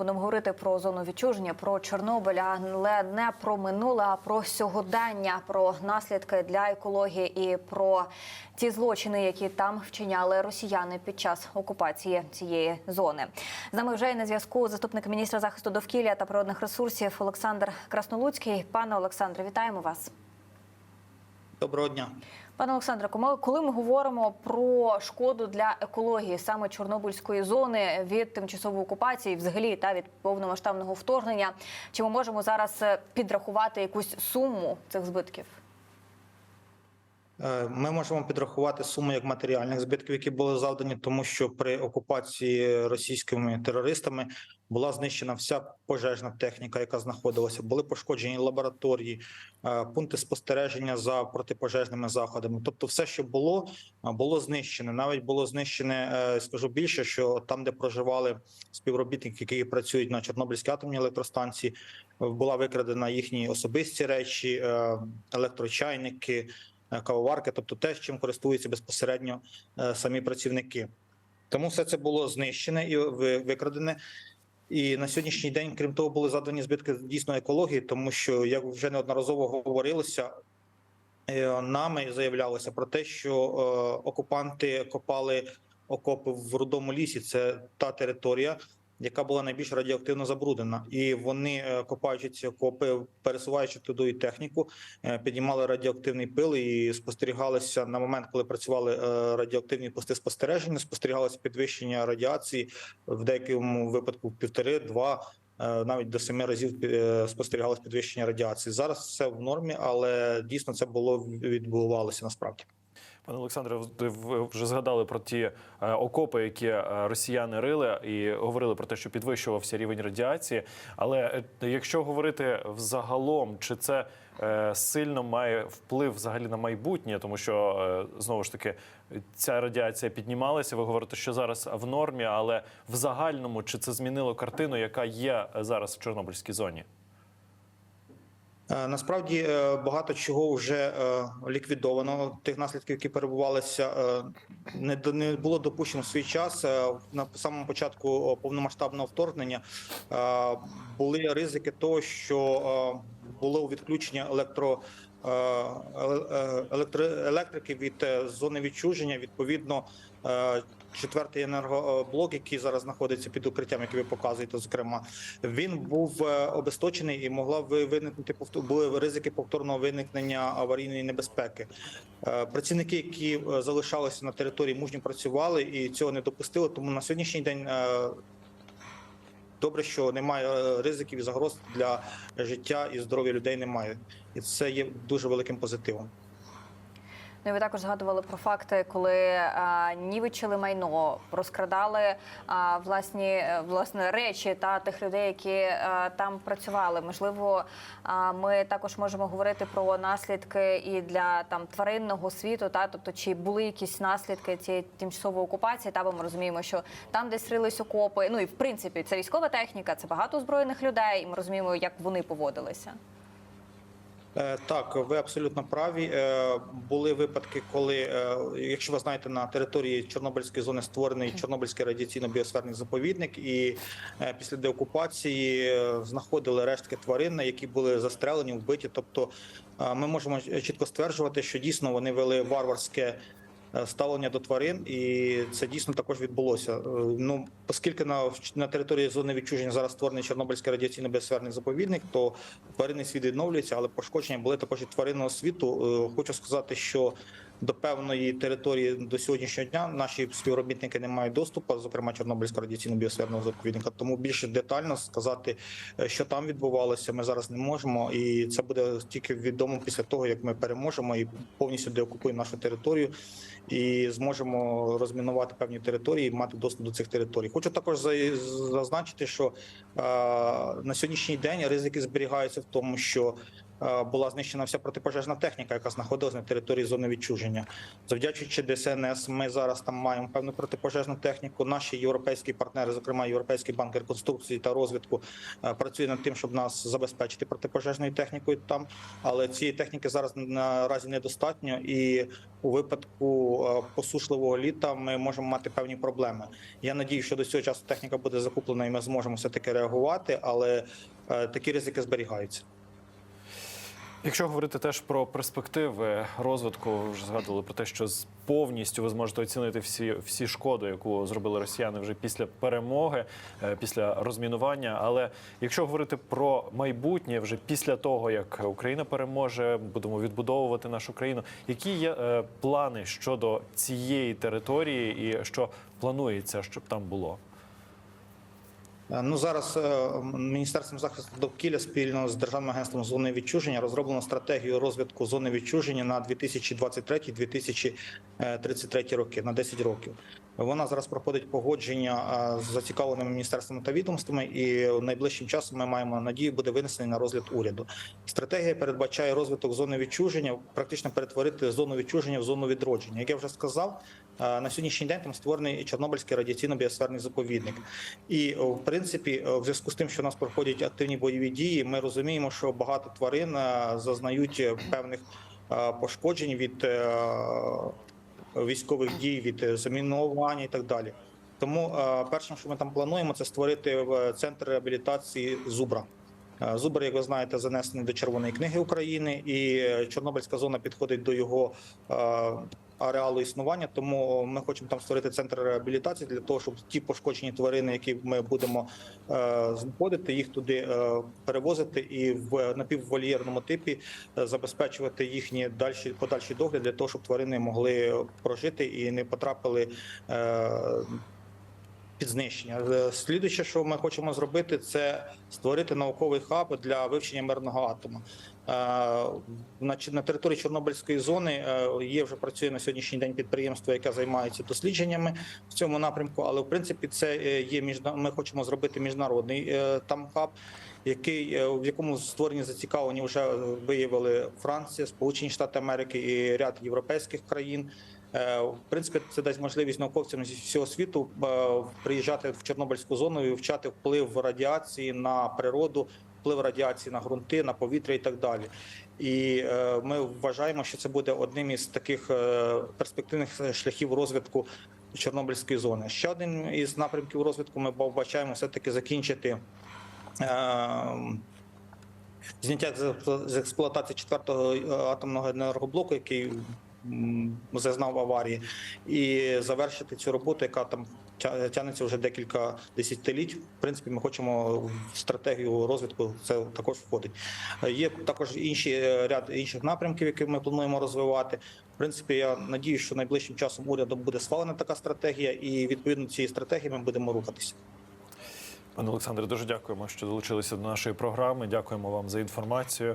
будемо говорити про зону відчуження, про Чорнобиль, але не про минуле, а про сьогодення, про наслідки для екології і про ті злочини, які там вчиняли росіяни під час окупації цієї зони. З нами вже є на зв'язку заступник міністра захисту довкілля та природних ресурсів Олександр Краснолуцький. Пане Олександре, вітаємо вас. Доброго дня. Пане Олександре, коли- ми говоримо про шкоду для екології саме Чорнобильської зони від тимчасової окупації, взагалі та від повномасштабного вторгнення, чи ми можемо зараз е, підрахувати якусь суму цих збитків? Е, Ми можемо підрахувати суму як матеріальних збитків, які були завдані, тому що при окупації російськими терористами була знищена вся пожежна техніка, яка знаходилася. Були пошкоджені лабораторії, е, пункти спостереження за протипожежними заходами. Тобто, все, що було, було знищене. Навіть було знищене, е, скажу більше, що там, де проживали співробітники, які працюють на Чорнобильській атомній електростанції, е, була викрадена їхні особисті речі, е, електрочайники. Е, кавоварки, тобто те, чим користуються безпосередньо е, самі працівники. Тому все це було знищене і ви- викрадене. І на сьогоднішній день, крім того, були задані збитки дійсно екології, тому що як вже неодноразово говорилося, е, нами заявлялося про те, що окупанти копали окопи в рудому лісі. Це та територія, яка була найбільш радіоактивно забруднена, і вони, е, копаючи ці окопи, пересуваючи туди і техніку, е, піднімали радіоактивний пил і спостерігалися на момент, коли працювали е, радіоактивні пости спостереження. Спостерігалося підвищення радіації в деякому випадку півтори-два. е, Навіть до семи разів спостерігалось підвищення радіації. Зараз все в нормі, але дійсно це було відбувалося насправді. Пане Олександре, ви вже згадали про ті е, окопи, які е, росіяни рили, і говорили про те, що підвищувався рівень радіації. Але е, якщо говорити взагалом, чи це сильно має вплив взагалі на майбутнє, тому що знову ж таки ця радіація піднімалася. Ви говорите, що зараз в нормі, але в загальному чи це змінило картину, яка є зараз в Чорнобильській зоні? Е, Насправді е, багато чого вже е, ліквідовано. Тих наслідків, які перебувалися, не було допущено в свій час. На самому початку повномасштабного вторгнення були ризики того, що було відключення електро. еле- електро- електрики від зони відчуження відповідно четвертий енергоблок, який зараз знаходиться під укриттям, який ви показуєте, зокрема, він був е, обесточений і могла ви- виникнути були ризики повторного виникнення аварійної небезпеки. Е, Працівники, які е, залишалися на території, мужньо працювали і цього не допустили. Тому на сьогоднішній день добре, що немає ризиків і загроз для життя і здоров'я людей. Немає, і це є дуже великим позитивом. Ну, і ви також згадували про факти, коли а, нівечили майно, розкрадали а, власні е, власне речі та тих людей, які а, там працювали. Можливо, а, ми також можемо говорити про наслідки і для там тваринного світу, та тобто, чи були якісь наслідки цієї тимчасової окупації, та бо ми розуміємо, що там десь рились окопи. Ну і в принципі це військова техніка, це багато озброєних людей, і ми розуміємо, як вони поводилися. Е, Так, ви абсолютно праві. Е, Були випадки, коли, е, якщо ви знаєте, на території Чорнобильської зони створений Чорнобильський радіаційно-біосферний заповідник, і після деокупації знаходили рештки тварин, які були застрелені, вбиті. Тобто, ми можемо чітко стверджувати, що дійсно вони вели варварське. Е, Ставлення до тварин, і це дійсно також відбулося. Е, Ну, оскільки на на території зони відчуження зараз створений Чорнобильський радіаційно-біосферний заповідник, то тваринний світ відновлюється, але пошкодження були також і тваринного світу. Е, Хочу сказати, що до певної території до сьогоднішнього дня наші співробітники не мають доступу, зокрема Чорнобильського радіаційно-біосферного заповідника. Тому більше детально сказати, е, що там відбувалося, ми зараз не можемо, і це буде тільки відомо після того, як ми переможемо і повністю деокупуємо нашу територію і зможемо розмінувати певні території, і мати доступ до цих територій. Хочу також зазначити, що е, на сьогоднішній день ризики зберігаються в тому, що була знищена вся протипожежна техніка, яка знаходилась на території зони відчуження. Завдячуючи ДСНС, ми зараз там маємо певну протипожежну техніку. Наші європейські партнери, зокрема Європейський банк реконструкції та розвитку, е, працює над тим, щоб нас забезпечити протипожежною технікою там. Але цієї техніки зараз наразі недостатньо, і у випадку е, посушливого літа ми можемо мати певні проблеми. Я надію, що до цього часу техніка буде закуплена, і ми зможемо все таки реагувати, але е, такі ризики зберігаються. Якщо говорити теж про перспективи розвитку, вже згадували про те, що з- повністю ви зможете оцінити всі, всі шкоду, яку зробили росіяни вже після перемоги, е, після розмінування. Але якщо говорити про майбутнє, вже після того як Україна переможе, будемо відбудовувати нашу країну. Які є е, плани щодо цієї території, і що планується, щоб там було? Е, Ну зараз е, Міністерством захисту довкілля спільно з Державним агентством зони відчуження розроблено стратегію розвитку зони відчуження на 2023-2033 роки на 10 років. Вона зараз проходить погодження е, з зацікавленими міністерствами та відомствами, і найближчим часом ми маємо надію буде винесений на розгляд уряду. Стратегія передбачає розвиток зони відчуження, практично перетворити зону відчуження в зону відродження. Як я вже сказав, е, на сьогоднішній день там створений Чорнобильський радіаційно-біосферний заповідник. І в принципі, в зв'язку з тим, що у нас проходять активні бойові дії, ми розуміємо, що багато тварин зазнають е, певних пошкоджень від е, військових дій, від е, замінування і так далі. Тому першим, що ми там плануємо, це створити центр реабілітації зубра. Зубр, як ви знаєте, занесений до Червоної книги України, і е, Чорнобильська зона підходить до його ареалу існування. Тому ми хочемо там створити центр реабілітації для того, щоб ті пошкоджені тварини, які ми будемо е, знаходити, їх туди е, перевозити і в напіввольєрному типі забезпечувати їхні дальші подальший догляд для того, щоб тварини могли прожити і не потрапили. Під знищення. Е, Слідуюче, що ми хочемо зробити, це створити науковий хаб для вивчення мирного атому. Е, На, території Чорнобильської зони е, є вже працює на сьогоднішній день підприємство, яке займається дослідженнями в цьому напрямку. Але в принципі це є. Ми хочемо зробити міжнародний там хаб, який в якому створені зацікавлені вже виявили Франція, Сполучені Штати Америки і ряд європейських країн. Е, В принципі, це дасть можливість науковцям зі всього світу е, приїжджати в Чорнобильську зону і вивчати вплив радіації на природу, вплив радіації на ґрунти, на повітря і так далі. І е, ми вважаємо, що це буде одним із таких перспективних шляхів розвитку Чорнобильської зони. Ще один із напрямків розвитку ми бачаємо все таки закінчити. Зняття з- експлуатації четвертого атомного енергоблоку, який зазнав аварії, і завершити цю роботу, яка там тя- тягнеться вже декілька десятиліть. В принципі, ми хочемо в стратегію розвитку. Це також входить. Е, Є також інші е, ряд інших напрямків, які ми плануємо розвивати. В принципі, я надію, що найближчим часом урядом буде схвалена така стратегія, і відповідно цієї стратегії ми будемо рухатися. Пане Олександре, дуже дякуємо, що долучилися до нашої програми. Дякуємо вам за інформацію.